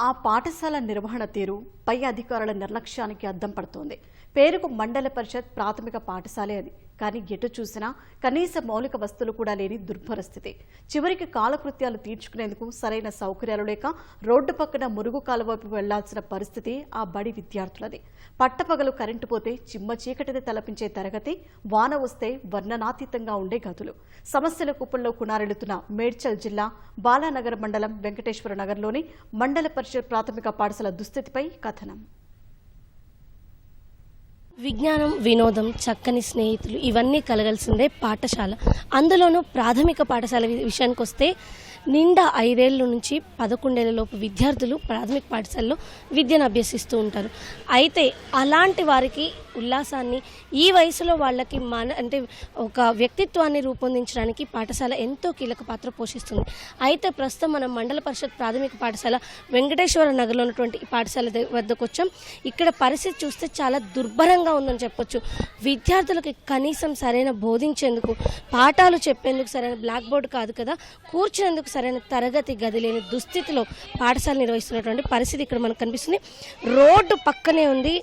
ఆ పాఠశాల నిర్వహణ తీరు పై అధికారుల నిర్లక్ష్యానికి అద్దం పడుతోంది. పేరుకు మండల పరిషత్ ప్రాథమిక పాఠశాలే అది. కానీ ఎటు చూసినా కనీస మౌలిక వస్తువులు కూడా లేని దుర్భరస్థితి చివరికి కాలకృత్యాలు తీర్చుకునేందుకు సరైన సౌకర్యాలు లేక రోడ్డు పక్కన మురుగు కాలువైపు వెళ్ళాల్సిన పరిస్థితి ఆ బడి విద్యార్థులది. పట్టపగలు కరెంటు పోతే చిమ్మ చీకటిని తలపించే తరగతి వాన వస్తే వర్ణనాతీతంగా ఉండే గదులు. సమస్యల కుప్పల్లో కునారెడుతున్న మేడ్చల్ జిల్లా బాలానగర్ మండలం వెంకటేశ్వర నగర్లోని మండల పరిషత్ ప్రాథమిక పాఠశాల దుస్థితిపై కథనం. విజ్ఞానం వినోదం చక్కని స్నేహితులు ఇవన్నీ కలగాల్సిందే పాఠశాల. అందులోనూ ప్రాథమిక పాఠశాల విషయానికి వస్తే నిండా ఐదేళ్ళ నుంచి పదకొండేళ్ళ లోపు విద్యార్థులు ప్రాథమిక పాఠశాలలో విద్యను అభ్యసిస్తూ ఉంటారు. అయితే అలాంటి వారికి ఉల్లాసాన్ని ఈ వయసులో వాళ్ళకి మన అంటే ఒక వ్యక్తిత్వాన్ని రూపొందించడానికి పాఠశాల ఎంతో కీలక పాత్ర పోషిస్తుంది. అయితే ప్రస్తుతం మనం మండల పరిషత్ ప్రాథమిక పాఠశాల వెంకటేశ్వర నగర్లో ఉన్నటువంటి పాఠశాల వద్దకు వచ్చాం ఇక్కడ పరిస్థితి చూస్తే చాలా దుర్భరంగా ఉందని చెప్పొచ్చు. విద్యార్థులకి కనీసం సరైన బోధించేందుకు పాఠాలు చెప్పేందుకు సరైన బ్లాక్ బోర్డు కాదు కదా కూర్చునేందుకు సరైన తరగతి గది లేని దుస్థితిలో పాఠశాల నిర్వహిస్తున్నటువంటి పరిస్థితి ఇక్కడ మనకు కనిపిస్తుంది. రోడ్డు పక్కనే ఉంది.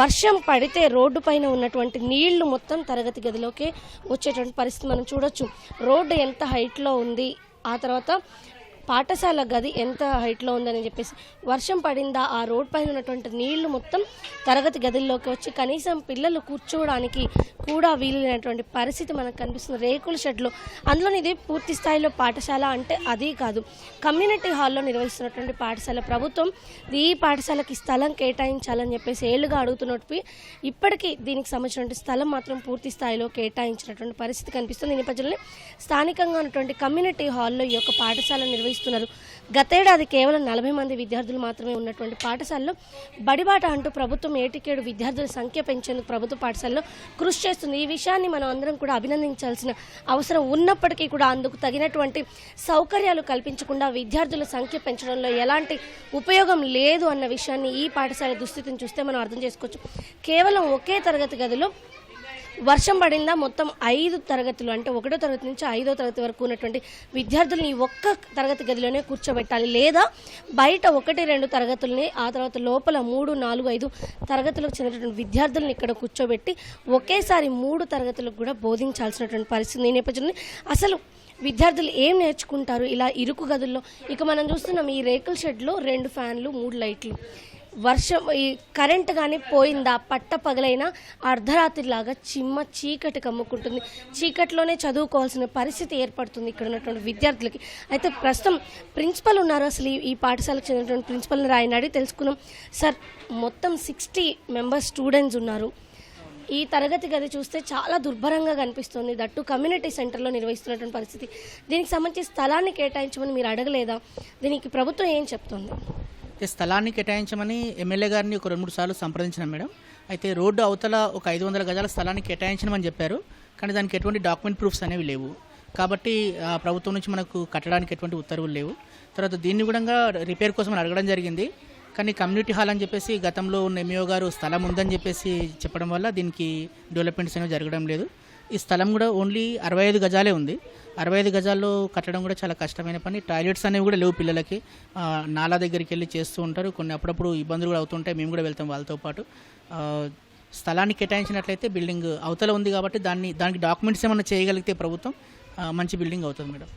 వర్షం పడితే రోడ్డు పైన ఉన్నటువంటి నీళ్ళు మొత్తం తరగతి గదిలోకి వచ్చేటువంటి పరిస్థితి మనం చూడొచ్చు. రోడ్డు ఎంత హైట్లో ఉంది ఆ తర్వాత పాఠశాల గది ఎంత హైట్లో ఉందని చెప్పేసి వర్షం పడిందా? ఆ రోడ్ పైన ఉన్నటువంటి నీళ్ళు మొత్తం తరగతి గదుల్లోకి వచ్చి కనీసం పిల్లలు కూర్చోవడానికి కూడా వీలైనటువంటి పరిస్థితి మనకు కనిపిస్తుంది. రేకుల షెడ్లు. అందులోని ఇది పూర్తి స్థాయిలో పాఠశాల అంటే అది కాదు. కమ్యూనిటీ హాల్లో నిర్వహిస్తున్నటువంటి పాఠశాల ప్రభుత్వం ఈ పాఠశాలకి స్థలం కేటాయించాలని చెప్పేసి ఏళ్ళుగా అడుగుతున్నట్టు ఇప్పటికీ దీనికి సంబంధించినటువంటి స్థలం మాత్రం పూర్తి స్థాయిలో కేటాయించినటువంటి పరిస్థితి కనిపిస్తుంది. ఈ నేపథ్యంలో స్థానికంగా ఉన్నటువంటి కమ్యూనిటీ హాల్లో ఈ యొక్క పాఠశాల నిర్వహిస్తున్నారు గతేడాది కేవలం నలభై మంది విద్యార్థులు మాత్రమే ఉన్నటువంటి పాఠశాలలో బడిబాట అంటూ ప్రభుత్వం ఏటికేడు విద్యార్థుల సంఖ్య పెంచేందుకు ప్రభుత్వ పాఠశాలలో కృషి చేస్తుంది. ఈ విషయాన్ని మనం అందరం కూడా అభినందించాల్సిన అవసరం ఉన్నప్పటికీ కూడా అందుకు తగినటువంటి సౌకర్యాలు కల్పించకుండా విద్యార్థుల సంఖ్య పెంచడంలో ఎలాంటి ఉపయోగం లేదు అన్న విషయాన్ని ఈ పాఠశాల దుస్థితిని చూస్తే మనం అర్థం చేసుకోవచ్చు. కేవలం ఒకే తరగతి గదిలో వర్షం పడిందా? మొత్తం ఐదు తరగతులు అంటే ఒకటో తరగతి నుంచి ఐదో తరగతి వరకు ఉన్నటువంటి విద్యార్థులను ఈ ఒక్క తరగతి గదిలోనే కూర్చోబెట్టాలి. లేదా బయట ఒకటి రెండు తరగతుల్ని ఆ తర్వాత లోపల మూడు నాలుగు ఐదు తరగతులకు చెందినటువంటి విద్యార్థులను ఇక్కడ కూర్చోబెట్టి ఒకేసారి మూడు తరగతులకు కూడా బోధించాల్సినటువంటి పరిస్థితి ఈ నేపథ్యంలో అసలు విద్యార్థులు ఏం నేర్చుకుంటారు? ఇలా ఇరుకు గదుల్లో ఇక మనం చూస్తున్నాం ఈ రేకుల షెడ్లో రెండు ఫ్యాన్లు మూడు లైట్లు. వర్షం ఈ కరెంట్ కానీ పోయిందా పట్ట పగలైనా అర్ధరాత్రిలాగా చిమ్మ చీకటి కమ్ముకుంటుంది. చీకటిలోనే చదువుకోవాల్సిన పరిస్థితి ఏర్పడుతుంది ఇక్కడ ఉన్నటువంటి విద్యార్థులకి. అయితే ప్రస్తుతం ప్రిన్సిపల్ ఉన్నారు అసలు ఈ- పాఠశాలకు చెందినటువంటి ప్రిన్సిపల్ని ఆయన అడిగి తెలుసుకున్నాం. సార్ మొత్తం సిక్స్టీ మెంబర్స్ స్టూడెంట్స్ ఉన్నారు. ఈ తరగతి గది చూస్తే చాలా దుర్భరంగా కనిపిస్తుంది. దట్టు కమ్యూనిటీ సెంటర్లో నిర్వహిస్తున్నటువంటి పరిస్థితి. దీనికి సంబంధించి స్థలాన్ని కేటాయించమని మీరు అడగలేదా? దీనికి ప్రభుత్వం ఏం చెప్తుంది? అయితే స్థలాన్ని కేటాయించమని ఎమ్మెల్యే గారిని ఒక రెండు మూడు సార్లు సంప్రదించిన మేడం. అయితే రోడ్డు అవతల ఒక ఐదు వందల గజాల స్థలాన్ని కేటాయించమని చెప్పారు. కానీ దానికి ఎటువంటి డాక్యుమెంట్ ప్రూఫ్స్ అనేవి లేవు. కాబట్టి ఆ, ప్రభుత్వం నుంచి మనకు కట్టడానికి ఎటువంటి ఉత్తర్వులు లేవు. తర్వాత దీన్ని కూడా రిపేర్ కోసం అడగడం జరిగింది. కానీ కమ్యూనిటీ హాల్ అని చెప్పేసి గతంలో ఉన్న ఎంఈఓ గారు స్థలం ఉందని చెప్పేసి చెప్పడం వల్ల దీనికి డెవలప్మెంట్స్ అనేవి జరగడం లేదు. ఈ స్థలం కూడా ఓన్లీ అరవై ఐదు గజాలే ఉంది. అరవై ఐదు గజాల్లో కట్టడం కూడా చాలా కష్టమైన పని. టాయిలెట్స్ అనేవి కూడా లేవు పిల్లలకి. నాలా దగ్గరికి వెళ్ళి చేస్తూ ఉంటారు. కొన్ని అప్పుడప్పుడు ఇబ్బందులు కూడా అవుతుంటాయి. మేము కూడా వెళ్తాం వాళ్ళతో పాటు. స్థలాన్ని కేటాయించినట్లయితే బిల్డింగ్ అవతల ఉంది కాబట్టి దాన్ని దానికి డాక్యుమెంట్స్ ఏమైనా చేయగలిగితే ప్రభుత్వం మంచి బిల్డింగ్ అవుతుంది మేడం.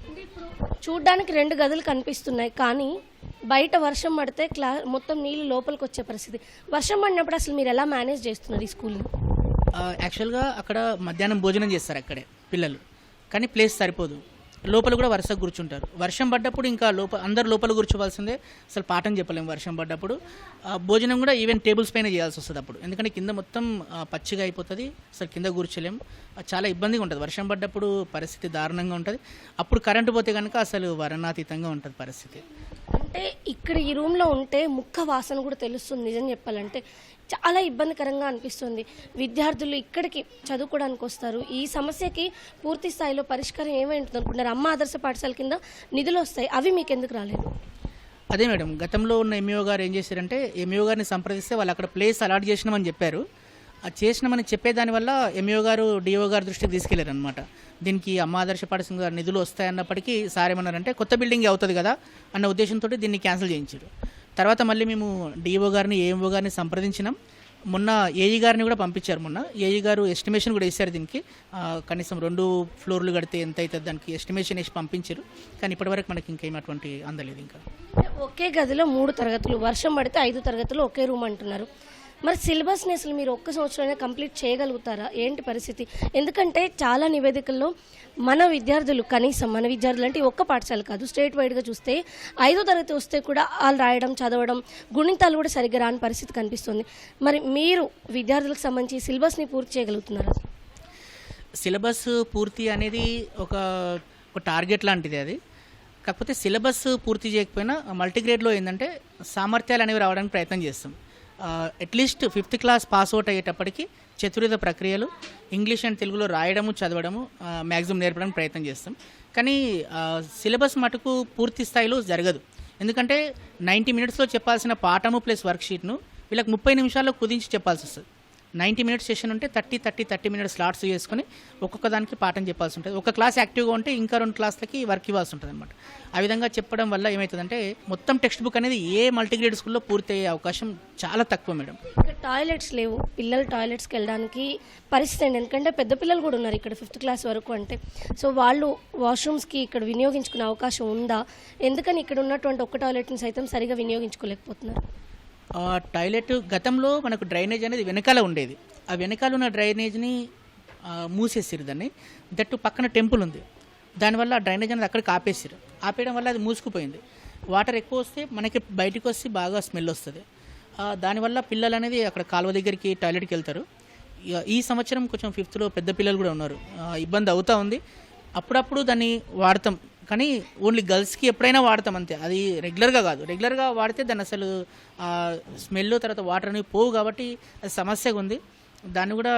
చూడ్డానికి రెండు గదులు కనిపిస్తున్నాయి కానీ బయట వర్షం పడితే క్లా మొత్తం నీళ్ళు లోపలికి వచ్చే పరిస్థితి. వర్షం పడినప్పుడు అసలు మీరు ఎలా మేనేజ్ చేస్తున్నారు ఈ స్కూల్ని? యాక్చువల్గా అక్కడ మధ్యాహ్నం భోజనం చేస్తారు అక్కడే పిల్లలు. కానీ ప్లేస్ సరిపోదు. లోపల కూడా వరుసగా కూర్చుంటారు. వర్షం పడ్డప్పుడు ఇంకా లోపల అందరు లోపల కూర్చోవలసిందే. అసలు పాఠం చెప్పలేము వర్షం పడ్డప్పుడు. భోజనం కూడా ఈవెన్ టేబుల్స్ పైన చేయాల్సి వస్తుంది అప్పుడు. ఎందుకంటే కింద మొత్తం పచ్చిగా అయిపోతుంది. అసలు కింద కూర్చోలేం. చాలా ఇబ్బందిగా ఉంటుంది. వర్షం పడ్డప్పుడు పరిస్థితి దారుణంగా ఉంటుంది. అప్పుడు కరెంటు పోతే కనుక అసలు వరణాతీతంగా ఉంటుంది పరిస్థితి. అంటే ఇక్కడ ఈ రూమ్లో ఉంటే ముక్క వాసన కూడా తెలుస్తుంది. నిజం చెప్పాలంటే చాలా ఇబ్బందికరంగా అనిపిస్తుంది. విద్యార్థులు ఇక్కడికి చదువుకోవడానికి వస్తారు. ఈ సమస్యకి పూర్తి స్థాయిలో పరిష్కారం ఏమైంటుంది అనుకుంటున్నారు? అమ్మ ఆదర్శ పాఠశాల కింద నిధులు వస్తాయి. అవి మీకు ఎందుకు రాలేదు? అదే మేడం గతంలో ఉన్న ఎంఈఓ గారు ఏం చేశారంటే ఎంఈఓ గారిని సంప్రదిస్తే వాళ్ళు అక్కడ ప్లేస్ అలాట్ చేసినామని చెప్పారు. ఆ చేసినామని చెప్పేదాని వల్ల ఎంఈఓ గారు డిఓ గారు దృష్టికి తీసుకెళ్ళారు అనమాట దీనికి అమ్మ ఆదర్శ పాఠశాల నిధులు వస్తాయన్నప్పటికీ సార్ ఏమన్నారంటే కొత్త బిల్డింగ్ అవుతుంది కదా అన్న ఉద్దేశంతో దీన్ని క్యాన్సిల్ చేయించారు. తర్వాత మళ్ళీ మేము డిఓ గారిని ఏఎంఓ గారిని సంప్రదించినాం. మొన్న ఏఈ గారిని కూడా పంపించారు మొన్న. ఏఈ గారు ఎస్టిమేషన్ కూడా వేశారు దీనికి. కనీసం రెండు ఫ్లోర్లు కడితే ఎంత అవుతుంది దానికి ఎస్టిమేషన్ వేసి పంపించారు. కానీ ఇప్పటివరకు మనకి ఇంకేం అటువంటి అందలేదు ఇంకా. ఒకే గదిలో మూడు తరగతులు. వర్షం పడితే ఐదు తరగతులు ఒకే రూమ్ అంటున్నారు. మరి సిలబస్ని అసలు మీరు ఒక్క సంవత్సరమైనా కంప్లీట్ చేయగలుగుతారా? ఏంటి పరిస్థితి? ఎందుకంటే చాలా నివేదికల్లో మన విద్యార్థులు కనీసం మన విద్యార్థులు అంటే ఒక్క పాఠశాల కాదు స్టేట్ వైడ్గా చూస్తే ఐదో తరగతి వస్తే కూడా వాళ్ళు రాయడం చదవడం గుణితాలు కూడా సరిగ్గా రాని పరిస్థితి కనిపిస్తుంది. మరి మీరు విద్యార్థులకు సంబంధించి సిలబస్ని పూర్తి చేయగలుగుతున్నారా? సిలబస్ పూర్తి అనేది ఒక ఒక టార్గెట్ లాంటిది అది. కాకపోతే సిలబస్ పూర్తి చేయకపోయినా మల్టీగ్రేడ్లో ఏంటంటే సామర్థ్యాలు అనేవి రావడానికి ప్రయత్నం చేస్తాం. At least fifth class pass out అయ్యేటప్పటికి చతుర్విధ ప్రక్రియలు ఇంగ్లీష్ అండ్ తెలుగులో రాయడము చదవడము మ్యాక్సిమం నేర్పడానికి ప్రయత్నం చేస్తాం. కానీ సిలబస్ మటుకు పూర్తి స్థాయిలో జరగదు. ఎందుకంటే నైంటీ మినిట్స్లో చెప్పాల్సిన పాఠము ప్లస్ వర్క్షీట్ను వీళ్ళకి ముప్పై నిమిషాల్లో కుదించి చెప్పాల్సి వస్తుంది. నైంటీ మినిట్స్ సెషన్ ఉంటే thirty thirty thirty minutes slots చేసుకుని ఒక్కొక్క దానికి పాఠం చెప్పాల్సి ఉంటుంది. ఒక క్లాస్ యాక్టివ్గా ఉంటే ఇంకా రెండు క్లాస్లకి వర్క్ ఇవ్వాల్సి ఉంటుంది అనమాట ఆ విధంగా చెప్పడం వల్ల ఏమవుతుందంటే మొత్తం టెక్స్ట్ బుక్ అనేది ఏ మల్టీగ్రేడ్ స్కూల్లో పూర్తి అయ్యే అవకాశం చాలా తక్కువ మేడం. ఇక్కడ టాయిలెట్స్ లేవు. పిల్లలు టాయిలెట్స్కి వెళ్ళడానికి పరిస్థితి అండి ఎందుకంటే పెద్ద పిల్లలు కూడా ఉన్నారు ఇక్కడ ఫిఫ్త్ క్లాస్ వరకు అంటే. సో వాళ్ళు వాష్రూమ్స్కి ఇక్కడ వినియోగించుకునే అవకాశం ఉందా? ఎందుకని ఇక్కడ ఉన్నటువంటి ఒక్క టాయిలెట్ని సైతం సరిగా వినియోగించుకోలేకపోతున్నారు. ఆ టాయిలెట్ గతంలో మనకు డ్రైనేజ్ అనేది వెనకాల ఉండేది. ఆ వెనకాల ఉన్న డ్రైనేజ్ని మూసేసారు దాన్ని. దట్టు పక్కన టెంపుల్ ఉంది. దానివల్ల ఆ డ్రైనేజ్ అనేది అక్కడికి ఆపేసారు ఆపేయడం వల్ల అది మూసుకుపోయింది. వాటర్ ఎక్కువ వస్తే మనకి బయటకు వస్తే బాగా స్మెల్ వస్తుంది. దానివల్ల పిల్లలు అనేది అక్కడ కాలువ దగ్గరికి టాయిలెట్కి వెళ్తారు. ఈ సంవత్సరం కొంచెం ఫిఫ్త్లో పెద్ద పిల్లలు కూడా ఉన్నారు. ఇబ్బంది అవుతూ ఉంది. అప్పుడప్పుడు దాన్ని వాడతాం. కానీ ఓన్లీ గర్ల్స్కి ఎప్పుడైనా వాడతాం అంతే. అది రెగ్యులర్గా కాదు. రెగ్యులర్గా వాడితే దాన్ని అసలు స్మెల్ తర్వాత వాటర్ అనేవి పోవు కాబట్టి అది సమస్యగా ఉంది. దాన్ని కూడా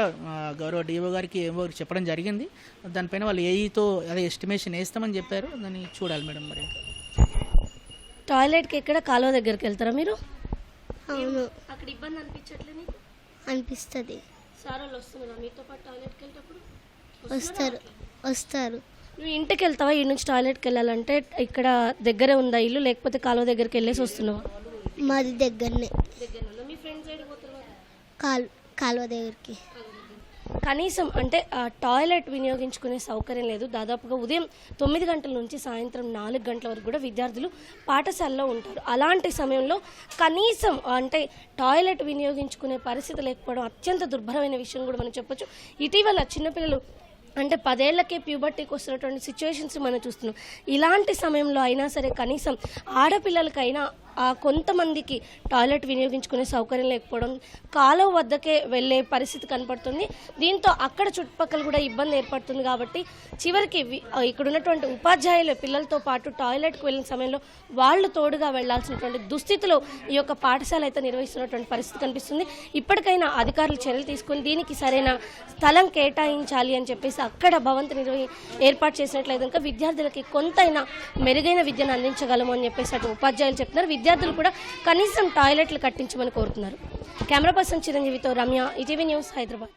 గౌరవ డిఓ గారికి ఏమో చెప్పడం జరిగింది. దానిపైన వాళ్ళు ఏఈతో అదే ఎస్టిమేషన్ వేస్తామని చెప్పారు. దాన్ని చూడాలి మేడం మరి. టాయిలెట్కి ఎక్కడ కాలువ దగ్గరికి వెళ్తారా మీరు? అవును. అక్కడ ఇబ్బంది అనిపించట్లేదు నీకు? అనిపిస్తుంది. సార్ వాళ్ళు వస్తున్నారా? మీతో పాటు టాయిలెట్కి వెళ్ళేటప్పుడు? వస్తారు. వస్తారు. నువ్వు ఇంటికి వెళ్తావా ఈ నుంచి టాయిలెట్కి వెళ్ళాలంటే ఇక్కడ దగ్గరే ఉందా ఇల్లు? లేకపోతే కాలువ దగ్గరికి వెళ్ళేసి వస్తున్నావా? మాది దగ్గరనే. కాల్ కాలువ దగ్గరికి. కనీసం అంటే ఆ టాయిలెట్ వినియోగించుకునే సౌకర్యం లేదు. దాదాపుగా ఉదయం తొమ్మిది గంటల నుంచి సాయంత్రం నాలుగు గంటల వరకు కూడా విద్యార్థులు పాఠశాలలో ఉంటారు. అలాంటి సమయంలో కనీసం అంటే టాయిలెట్ వినియోగించుకునే పరిస్థితి లేకపోవడం అత్యంత దుర్భరమైన విషయం కూడా మనం చెప్పొచ్చు. ఇటీవల చిన్నపిల్లలు అంటే పదేళ్ళకే ప్యూబర్టీకి వస్తున్నటువంటి సిచ్యువేషన్స్ మనం చూస్తున్నాం. ఇలాంటి సమయంలో అయినా సరే కనీసం ఆడపిల్లలకైనా కొంతమందికి టాయిలెట్ వినియోగించుకునే సౌకర్యం లేకపోవడం కాలువ వద్దకే వెళ్ళే పరిస్థితి కనపడుతుంది. దీంతో అక్కడ చుట్టుపక్కల కూడా ఇబ్బంది ఏర్పడుతుంది కాబట్టి చివరికి ఇక్కడ ఉన్నటువంటి ఉపాధ్యాయులు పిల్లలతో పాటు టాయిలెట్కి వెళ్ళిన సమయంలో వాళ్ళు తోడుగా వెళ్ళాల్సినటువంటి దుస్థితిలో ఈ యొక్క పాఠశాల అయితే నిర్వహిస్తున్నటువంటి పరిస్థితి కనిపిస్తుంది. ఇప్పటికైనా అధికారులు చర్యలు తీసుకుని దీనికి సరైన స్థలం కేటాయించాలి అని చెప్పేసి అక్కడ భవంతి నిర్వహి ఏర్పాటు చేసినట్లయితే కనుక విద్యార్థులకి కొంతైనా మెరుగైన విద్యను అందించగలము అని చెప్పేసి అటు ఉపాధ్యాయులు చెప్తున్నారు. విద్యార్థులు కూడా కనీసం టాయిలెట్లు కట్టించమని కోరుతున్నారు. కెమెరా పర్సన్ చిరంజీవితో రమ్య ఈటీవీ న్యూస్ హైదరాబాద్.